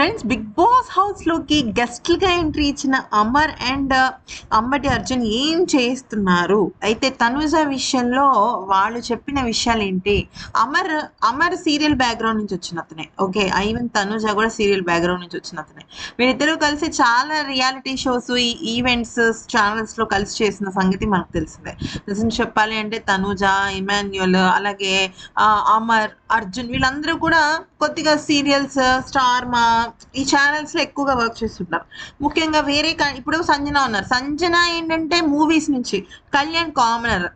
Friends big boss హౌస్లోకి గెస్ట్గా entry ఇచ్చిన అమర్ అండ్ uh, అంబటి అర్జున్ ఏం చేస్తున్నారు? అయితే తనుజ విషయంలో వాళ్ళు చెప్పిన విషయాలు ఏంటి అమర్ అమర్ సీరియల్ బ్యాక్గ్రౌండ్ నుంచి వచ్చిన అతనే. ఓకే ఈవెన్ తనుజ కూడా సీరియల్ బ్యాక్గ్రౌండ్ నుంచి వచ్చిన అతనే. వీరిద్దరూ కలిసి చాలా రియాలిటీ షోస్ ఈ ఈవెంట్స్ ఛానల్స్లో కలిసి చేసిన సంగతి మనకు తెలిసిందే. నిజం చెప్పాలి అంటే తనుజ ఇమాన్యుయల్ అలాగే అమర్ అర్జున్ వీళ్ళందరూ కూడా కొద్దిగా సీరియల్స్ స్టార్ మా ఈ ఛానల్స్లో ఎక్కువగా వర్క్ చేస్తుంటారు ముఖ్యంగా వేరే ఇప్పుడు సంజన ఉన్నారు. సంజన ఏంటంటే మూవీస్ నుంచి కళ్యాణ్ కామనర్.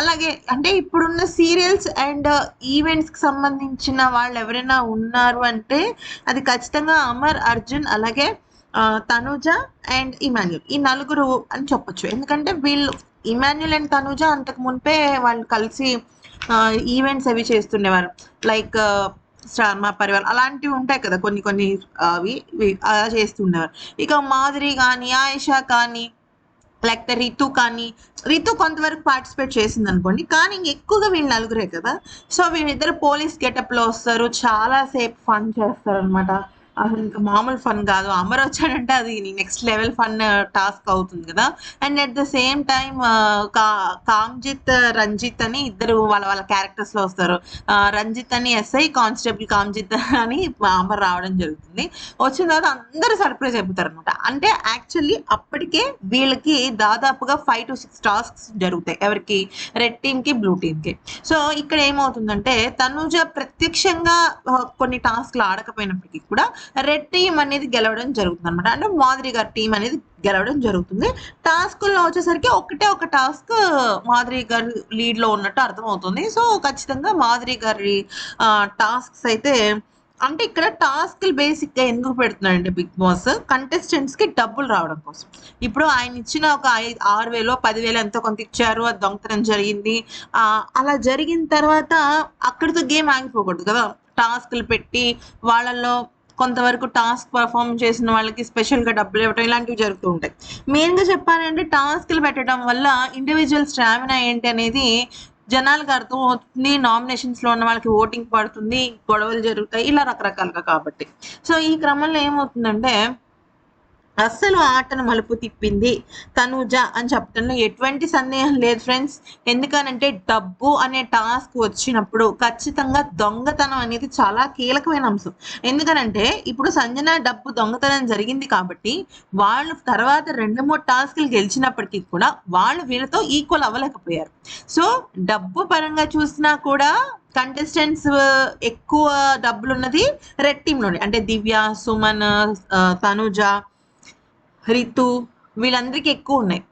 అలాగే అంటే ఇప్పుడున్న సీరియల్స్ అండ్ ఈవెంట్స్కి సంబంధించిన వాళ్ళు ఎవరైనా ఉన్నారు అంటే అది ఖచ్చితంగా అమర్ అర్జున్ అలాగే తనుజ అండ్ ఇమాన్యుల్. ఈ నలుగురు అని చెప్పొచ్చు. ఎందుకంటే వీళ్ళు ఇమాన్యుల్ అండ్ తనుజ అంతకు మునిపే వాళ్ళు కలిసి ఈవెంట్స్ అవి చేస్తుండేవారు. లైక్ స్టార్ మా పరివార్ అలాంటివి ఉంటాయి కదా కొన్ని కొన్ని అవి అలా చేస్తుండేవారు. ఇక మాధురి కానీ ఆయిషా కానీ లేకపోతే రితు కానీ రితు కొంతవరకు పార్టిసిపేట్ చేసింది అనుకోండి కానీ ఎక్కువగా వీళ్ళు నలుగురే కదా సో వీళ్ళిద్దరు పోలీస్ గెటప్లో వస్తారు చాలాసేపు ఫన్ చేస్తారు అనమాట అసలు ఇంకా మామూలు ఫన్ కాదు. అమర్ వచ్చాడంటే అది నెక్స్ట్ లెవెల్ ఫన్ టాస్క్ అవుతుంది కదా. And at the same time కామ్జిత్ Ranjith అని ఇద్దరు వాళ్ళ వాళ్ళ క్యారెక్టర్స్లో వస్తారు. రంజిత్ అని ఎస్ఐ కానిస్టేబుల్ కామ్జిత్ అని అమర్ రావడం జరుగుతుంది. వచ్చిన తర్వాత అందరూ సర్ప్రైజ్ అయిపోతారు అనమాట అంటే యాక్చువల్లీ అప్పటికే వీళ్ళకి దాదాపుగా ఫైవ్ టు సిక్స్ టాస్క్స్ జరుగుతాయి ఎవరికి? రెడ్ టీమ్కి బ్లూ టీమ్కి. సో ఇక్కడ ఏమవుతుందంటే తనుజ ప్రత్యక్షంగా కొన్ని టాస్క్లు ఆడకపోయినప్పటికీ కూడా రెడ్ టీం అనేది గెలవడం జరుగుతుంది అనమాట అంటే మాధురి గారి టీం అనేది గెలవడం జరుగుతుంది. టాస్క్లో వచ్చేసరికి ఒకటే ఒక టాస్క్ మాధురి గారి లీడ్లో ఉన్నట్టు అర్థమవుతుంది. సో ఖచ్చితంగా మాధురి గారి టాస్క్స్ అయితే అంటే ఇక్కడ టాస్క్లు బేసిక్గా ఎందుకు పెడుతున్నాడండి బిగ్ బాస్ కంటెస్టెంట్స్కి డబ్బులు రావడం కోసం. ఇప్పుడు ఆయన ఇచ్చిన ఒక ఐదు ఆరు వేలో పదివేలు ఎంతో కొంత ఇచ్చారు. అది దొంగతనం జరిగింది. అలా జరిగిన తర్వాత అక్కడితో గేమ్ ఆగిపోకూడదు కదా. టాస్క్లు పెట్టి వాళ్ళల్లో కొంతవరకు టాస్క్ పర్ఫామ్ చేసిన వాళ్ళకి స్పెషల్గా డబ్బులు ఇవ్వటం ఇలాంటివి జరుగుతూ ఉంటాయి. మెయిన్గా చెప్పాలంటే టాస్క్లు పెట్టడం వల్ల ఇండివిజువల్ స్టామినా ఏంటి అనేది జనాలకు అర్థం అవుతుంది నామినేషన్స్లో ఉన్న వాళ్ళకి ఓటింగ్ పడుతుంది గొడవలు జరుగుతాయి ఇలా రకరకాలుగా కాబట్టి. సో ఈ క్రమంలో ఏమవుతుందంటే అస్సలు ఆటను మలుపు తిప్పింది. తనూజ అని చెప్పడంలో ఎటువంటి సందేహం లేదు ఫ్రెండ్స్. ఎందుకనంటే డబ్బు అనే టాస్క్ వచ్చినప్పుడు ఖచ్చితంగా దొంగతనం అనేది చాలా కీలకమైన అంశం. ఎందుకనంటే ఇప్పుడు సంజన డబ్బు దొంగతనం జరిగింది కాబట్టి వాళ్ళు తర్వాత రెండు మూడు టాస్క్లు గెలిచినప్పటికీ కూడా వాళ్ళు వీళ్ళతో ఈక్వల్ అవ్వలేకపోయారు. సో డబ్బు పరంగా చూసినా కూడా కంటెస్టెంట్స్ ఎక్కువ డబ్బులు ఉన్నది రెడ్ టీంలోనే అంటే దివ్య సుమన్ ఆ, తనుజ రితు వీళ్ళందరికీ ఎక్కువ ఉన్నాయి.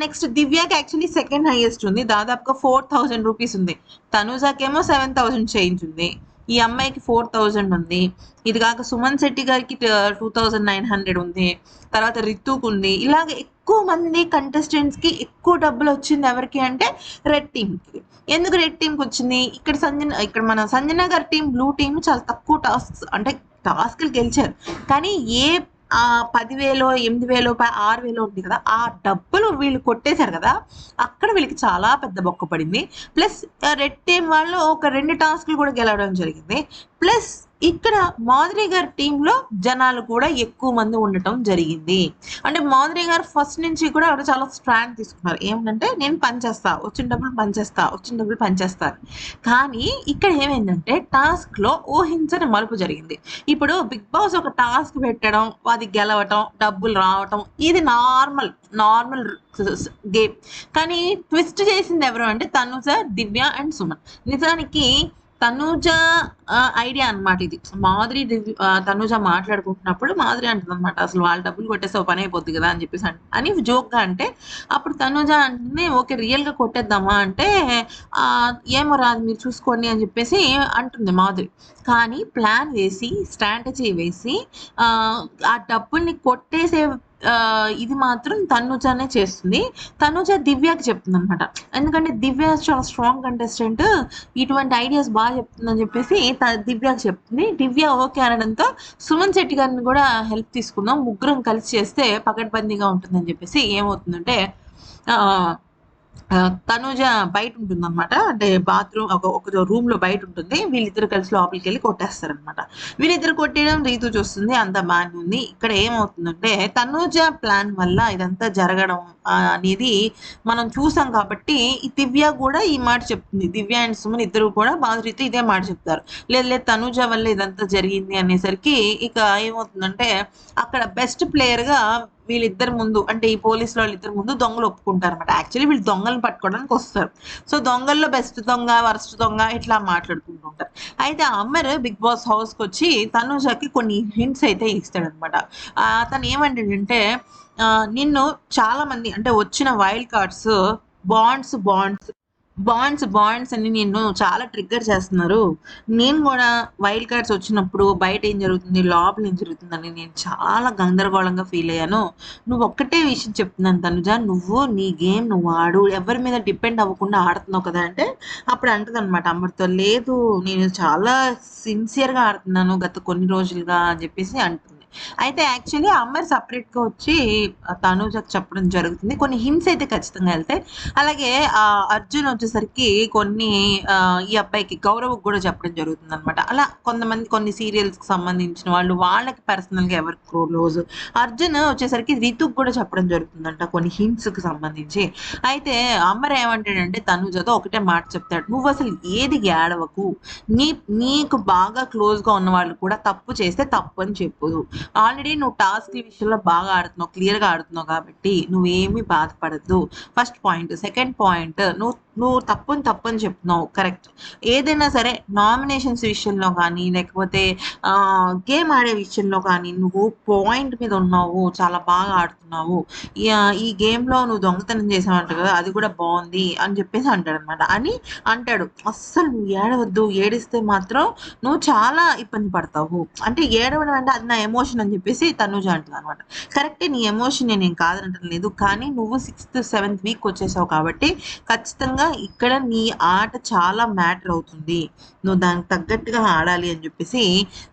నెక్స్ట్ దివ్యాకి యాక్చువల్లీ సెకండ్ హైయెస్ట్ ఉంది. దాదాపుగా ఫోర్ థౌజండ్ రూపీస్ ఉంది. తనుజాకేమో సెవెన్ థౌజండ్ చేంజ్ ఉంది. ఈ అమ్మాయికి ఫోర్ థౌజండ్ ఉంది. ఇది కాక సుమన్ శెట్టి గారికి టూ థౌజండ్ నైన్ హండ్రెడ్ ఉంది. తర్వాత రితుకు ఉంది. ఇలాగ ఎక్కువ మంది కంటెస్టెంట్స్కి ఎక్కువ డబ్బులు వచ్చింది ఎవరికి అంటే రెడ్ టీమ్కి. ఎందుకు రెడ్ టీమ్కి వచ్చింది? ఇక్కడ సంజన ఇక్కడ మన సంజన గారి టీం బ్లూ టీం చాలా తక్కువ టాస్క్ అంటే టాస్క్లు గెలిచారు. కానీ ఏ ఆ పదివేలో ఎనిమిది వేలో ఆరు వేలో ఉంది కదా ఆ డబ్బులు వీళ్ళు కొట్టేశారు కదా అక్కడ వీళ్ళకి చాలా పెద్ద బొక్క పడింది. ప్లస్ రెడ్ టీం వాళ్ళు ఒక రెండు టాస్క్లు కూడా గెలవడం జరిగింది. ప్లస్ ఇక్కడ మాధురి గారి టీంలో జనాలు కూడా ఎక్కువ మంది ఉండటం జరిగింది. అంటే మాధురి గారు ఫస్ట్ నుంచి కూడా ఆవిడ చాలా స్ట్రాండ్ తీసుకున్నారు. ఏమంటే నేను పనిచేస్తా వచ్చిన డబ్బులు పనిచేస్తా వచ్చిన డబ్బులు పనిచేస్తారు కానీ ఇక్కడ ఏమైందంటే టాస్క్లో ఊహించని మలుపు జరిగింది. ఇప్పుడు బిగ్ బాస్ ఒక టాస్క్ పెట్టడం అది గెలవటం డబ్బులు రావటం ఇది నార్మల్ నార్మల్ గేమ్ కానీ ట్విస్ట్ చేసింది ఎవరు అంటే తనుజ దివ్య అండ్ సుమన్. నిజానికి తనుజ ఐడియా అనమాట ఇది. మాధురి దివ్య తనుజ మాట్లాడుకుంటున్నప్పుడు మాధురి అంటుంది అనమాట అసలు వాళ్ళ డబ్బులు కొట్టేస్తే పని అయిపోద్ది కదా అని చెప్పేసి అని జోక్గా అంటే అప్పుడు తనుజ అంటుంది ఓకే రియల్గా కొట్టేద్దామా అంటే ఏమో రాదు మీరు చూసుకోండి అని చెప్పేసి అంటుంది మాధురి. కానీ ప్లాన్ వేసి స్ట్రాటజీ వేసి ఆ డబ్బుల్ని కొట్టేసే ఇది మాత్రం తనుజనే చేస్తుంది. తనుజ దివ్యకి చెప్తుంది అనమాట ఎందుకంటే దివ్య చాలా స్ట్రాంగ్ కంటెస్టెంట్ ఇటువంటి ఐడియాస్ బాగా చెప్తుందని చెప్పేసి త- దివ్యకి చెప్తుంది. దివ్య ఓకే అనడంతో సుమన్ శెట్టి గారిని కూడా హెల్ప్ తీసుకుందాం. ముగ్గురం కలిసి చేస్తే పకడ్బందీగా ఉంటుందని చెప్పేసి ఏమవుతుందంటే ఆ, తనుజ బయట ఉంటుంది అనమాట అంటే బాత్రూమ్ ఒక ఒక రూమ్లో బయట ఉంటుంది వీళ్ళిద్దరు కలిసి లోపలికి వెళ్ళి కొట్టేస్తారనమాట వీళ్ళిద్దరు కొట్టేయడం రీతు చూస్తుంది. అంత బాగానే ఉంది. ఇక్కడ ఏమవుతుందంటే తనుజ ప్లాన్ వల్ల ఇదంతా జరగడం అనేది మనం చూసాం కాబట్టి ఈ దివ్య కూడా ఈ మాట చెప్తుంది. దివ్య అండ్ సుమన్ ఇద్దరు కూడా బాధరీతో ఇదే మాట చెప్తారు. లేదు లేదు తనుజ వల్ల ఇదంతా జరిగింది అనేసరికి ఇక ఏమవుతుందంటే అక్కడ బెస్ట్ ప్లేయర్గా వీళ్ళిద్దరి ముందు అంటే ఈ పోలీసు వాళ్ళు ఇద్దరు ముందు దొంగలు ఒప్పుకుంటారు అనమాట యాక్చువల్లీ వీళ్ళు దొంగలను పట్టుకోవడానికి వస్తారు. సో దొంగల్లో బెస్ట్ దొంగ వరస్ట్ దొంగ ఇట్లా మాట్లాడుకుంటుంటారు అయితే అమ్మర్ బిగ్ బాస్ హౌస్కి వచ్చి తనుజకి కొన్ని హింట్స్ అయితే ఇస్తాడనమాట అతను ఏమంటాడంటే నిన్ను చాలా మంది అంటే వచ్చిన wild cards bonds bonds bonds bonds అని నేను చాలా ట్రిగ్గర్ చేస్తున్నారు. నేను కూడా వైల్డ్ కార్డ్స్ వచ్చినప్పుడు బయట ఏం జరుగుతుంది లోపల ఏం జరుగుతుందని నేను చాలా గందరగోళంగా ఫీల్ అయ్యాను. నువ్వు ఒక్కటే విషయం చెప్తున్నాను తనుజ నువ్వు నీ గేమ్ నువ్వు ఆడు ఎవరి మీద డిపెండ్ అవ్వకుండా ఆడుతున్నావు కదా అంటే అప్పుడు అంటది అనమాట అమృత లేదు నేను చాలా సిన్సియర్గా ఆడుతున్నాను గత కొన్ని రోజులుగా అని చెప్పేసి అంటుంది అయితే యాక్చువల్లీ అమ్మాయి సపరేట్గా గా వచ్చి తనుజకు చెప్పడం జరుగుతుంది. కొన్ని హింస అయితే ఖచ్చితంగా వెళ్తాయి. అలాగే ఆ అర్జున్ వచ్చేసరికి కొన్ని ఆ, ఈ అబ్బాయికి గౌరవకు కూడా చెప్పడం జరుగుతుంది అనమాట అలా కొంతమంది కొన్ని సీరియల్స్కి సంబంధించిన వాళ్ళు వాళ్ళకి పర్సనల్గా ఎవరికి క్లోజ్ అర్జున్ వచ్చేసరికి రితుకు కూడా చెప్పడం జరుగుతుందంట కొన్ని హింసకు సంబంధించి. అయితే అమ్మర్ ఏమంటాడంటే తనుజతో ఒకటే మాట చెప్తాడు. నువ్వు అసలు ఏది ఏడవకు. నీ నీకు బాగా క్లోజ్గా ఉన్న వాళ్ళు కూడా తప్పు చేస్తే తప్పు అని చెప్పదు ఆల్రెడీ నువ్వు టాస్క్ విషయంలో బాగా ఆడుతున్నావు క్లియర్గా ఆడుతున్నావు కాబట్టి నువ్వేమీ బాధపడద్దు. ఫస్ట్ పాయింట్ సెకండ్ పాయింట్ నువ్వు నువ్వు తప్పుని తప్పని చెప్తున్నావు. కరెక్ట్ ఏదైనా సరే నామినేషన్స్ విషయంలో కానీ లేకపోతే గేమ్ ఆడే విషయంలో కానీ నువ్వు పాయింట్ మీద ఉన్నావు చాలా బాగా ఆడుతున్నావు. ఈ- గేమ్లో లో నువ్వు దొంగతనం చేసావంట కదా అది కూడా బాగుంది అని చెప్పేసి అంటాడు అనమాట అని అంటాడు. అస్సలు నువ్వు ఏడవద్దు. ఏడిస్తే మాత్రం నువ్వు చాలా ఇబ్బంది పడతావు. అంటే ఏడవడం అంటే అది నా ఎమోషన్ అని చెప్పేసి తనుజ అంటుంది అనమాట కరెక్టే నీ ఎమోషన్ నేను కాదనటం లేదు కానీ నువ్వు సిక్స్త్ సెవెంత్ వీక్ వచ్చేసావు కాబట్టి ఖచ్చితంగా ఇక్కడ నీ ఆట చాలా మ్యాటర్ అవుతుంది. నువ్వు దానికి తగ్గట్టుగా ఆడాలి అని చెప్పేసి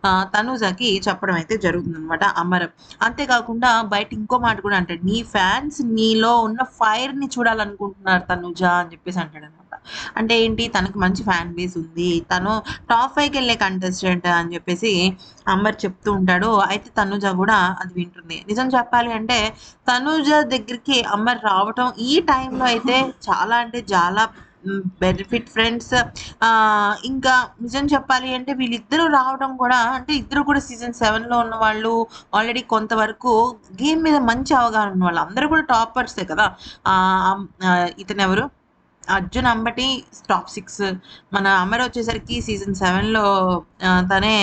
ఆ, తనుజకి చెప్పడం అయితే జరుగుతుంది అనమాట అమరం. అంతేకాకుండా బయట ఇంకో మాట కూడా అంటాడు. నీ ఫ్యాన్స్ నీలో ఉన్న ఫైర్ని చూడాలనుకుంటున్నారు తనుజ అని చెప్పేసి అంటాడు అనమాట అంటే ఏంటి? తనకు మంచి ఫ్యాన్ బేస్ ఉంది. తను టాప్ ఫైవ్కి వెళ్ళే కంటెస్టెంట్ అని చెప్పేసి అంబర్ చెప్తూ ఉంటాడు. అయితే తనుజ కూడా అది వింటుంది. నిజం చెప్పాలి అంటే తనుజ దగ్గరికి అంబర్ రావటం ఈ టైంలో అయితే చాలా అంటే చాలా బెనిఫిట్ ఫ్రెండ్స్ ఆ ఇంకా నిజం చెప్పాలి అంటే వీళ్ళిద్దరూ రావడం కూడా అంటే ఇద్దరు కూడా సీజన్ సెవెన్లో ఉన్న వాళ్ళు ఆల్రెడీ కొంతవరకు గేమ్ మీద మంచి అవగాహన ఉన్న వాళ్ళు అందరూ కూడా టాపర్సే కదా. ఇతను ఎవరు అర్జున్ అంబటి టాప్ సిక్స్. మన అమర్ వచ్చేసరికి సీజన్ సెవెన్లో తనే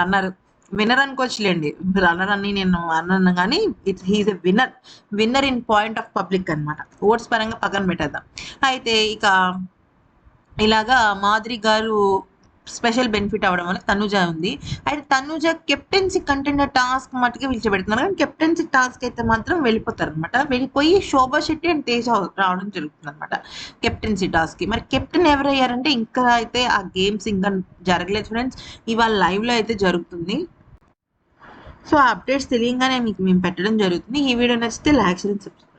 రన్నర్ విన్నర్ అనుకోవచ్చులేండి రన్నర్ అని నేను అన్నాను కానీ it he's a winner winner in point of public అన్నమాట. ఓట్స్ పరంగా పక్కన పెట్టేద్దాం. అయితే ఇక ఇలాగా మాదిరి గారు స్పెషల్ బెనిఫిట్ అవడం వల్ల తనుజ ఉంది. అయితే తనుజ కెప్టెన్సీ కంటెండర్ టాస్క్ మట్టుకే పిలిచిపెడుతున్నారు కానీ కెప్టెన్సీ టాస్క్ అయితే మాత్రం వెళ్ళిపోతారు అనమాట వెళ్ళిపోయి శోభా శెట్టి అండ్ తేజ రావడం జరుగుతుంది అనమాట కెప్టెన్సీ టాస్క్కి మరి కెప్టెన్ ఎవరయ్యారంటే ఇంకా అయితే ఆ గేమ్స్ ఇంకా జరగలేదు ఫ్రెండ్స్. ఇవాళ లైవ్లో అయితే జరుగుతుంది. సో అప్డేట్స్ తెలియగానే మీకు మేము పెట్టడం జరుగుతుంది. ఈ వీడియో నచ్చితే లైక్ చేయండి సబ్స్క్రైబ్